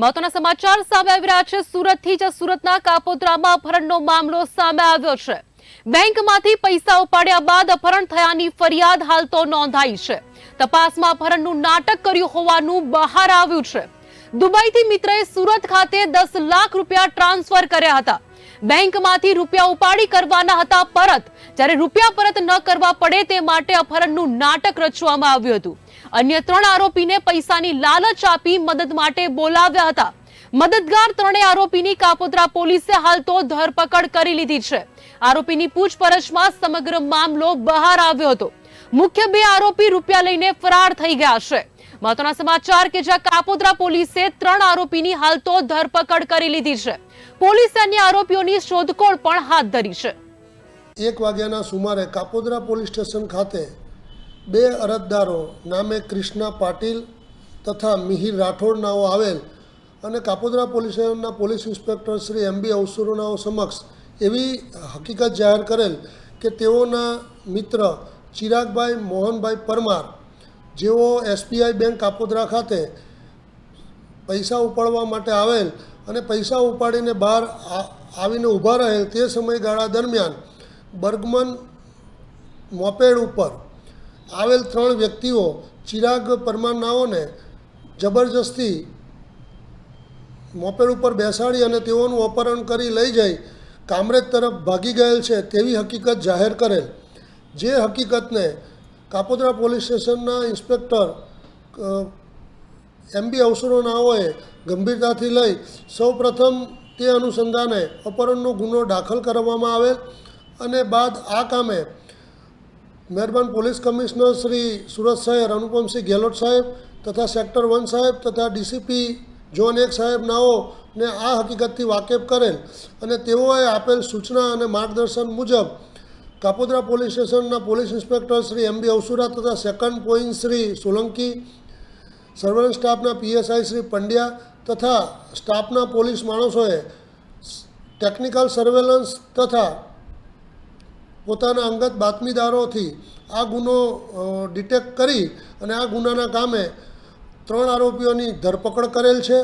મહત્વના સમાચાર સામે આવી રહ્યા છે. સુરતથી જ સુરતના કાપોદ્રામાં અપહરણનો મામલો સામે આવ્યો છે. બેંકમાંથી પૈસા ઉપાડ્યા બાદ અપહરણ થયાની ફરિયાદ હાલ તો નોંધાઈ છે. તપાસમાં અપહરણનું નાટક કર્યું હોવાનું બહાર આવ્યું છે. દુબઈથી મિત્રએ સુરત ખાતે દસ લાખ રૂપિયા ટ્રાન્સફર કર્યા હતા. બેંકમાંથી રૂપિયા ઉપાડી કરવાના હતા પરત. જ્યારે રૂપિયા પરત ન કરવા પડે તે માટે અપહરણનું નાટક રચવામાં આવ્યું હતું. અન્ય ત્રણ આરોપીને પૈસાની લાલચ આપી મદદ માટે બોલાવ્યા હતા. મદદગાર ત્રણેય આરોપીની કાપોદ્રા પોલીસે હાલ તો ધરપકડ કરી લીધી છે. આરોપીની પૂછપરછમાં સમગ્ર મામલો બહાર આવ્યો હતો. મુખ્ય બે આરોપી રૂપિયા લઈને ફરાર થઈ ગયા છે. મહત્વના સમાચાર કે જ્યાં કાપોદ્રા પોલીસે ત્રણ આરોપીની હાલ તો ધરપકડ કરી લીધી છે. પોલીસે અન્ય આરોપીઓની શોધખોળ પણ હાથ ધરી છે. એક વાગ્યાના સુમારે કાપોદ્રા પોલીસ સ્ટેશન ખાતે બે અરજદારો નામે ક્રિષ્ના પાટીલ તથા મિહિર રાઠોડ નાઓ આવેલ અને કાપોદરા પોલીસ સ્ટેશનના police inspector Shri M B અવસરોનાઓ સમક્ષ એવી હકીકત જાહેર કરેલ કે તેઓના મિત્ર ચિરાગભાઈ મોહનભાઈ પરમાર, જેઓ એસબીઆઈ બેંક કાપોદ્રા ખાતે પૈસા ઉપાડવા માટે આવેલ અને પૈસા ઉપાડીને બહાર આવીને ઊભા રહેલ તે સમયગાળા દરમિયાન બર્ગમન મોપેડ ઉપર આવેલ ત્રણ વ્યક્તિઓ ચિરાગ પરમારનાઓને જબરજસ્તી મોપેડ ઉપર બેસાડી અને તેઓનું અપહરણ કરી લઈ જઈ કામરેજ તરફ ભાગી ગયેલ છે તેવી હકીકત જાહેર કરેલ. જે હકીકતને કાપોદ્રા પોલીસ સ્ટેશનના ઇન્સ્પેક્ટર એમ બી અવસરોનાઓએ ગંભીરતાથી લઈ સૌપ્રથમ તે અનુસંધાને અપહરણનો ગુનો દાખલ કરવામાં આવેલ અને બાદ આ કામે મહેરબાન પોલીસ કમિશનર શ્રી સુરત શહેર અનુપમસિંહ ગેહલોત સાહેબ તથા સેક્ટર વન સાહેબ તથા ડીસીપી જોન એક સાહેબ નાઓને આ હકીકતથી વાકેફ કરેલ અને તેઓએ આપેલ સૂચના અને માર્ગદર્શન મુજબ કાપોદ્રા પોલીસ સ્ટેશનના police inspector Shri M B અવસુરા તથા second point Shri Solanki, surveillance સ્ટાફના પીએસઆઈ શ્રી પંડ્યા તથા સ્ટાફના પોલીસ માણસોએ ટેકનિકલ સર્વેલન્સ તથા પોતાના અંગત બાતમીદારોથી આ ગુનો ડિટેક્ટ કરી અને આ ગુનાના કામે ત્રણ આરોપીઓની ધરપકડ કરેલ છે.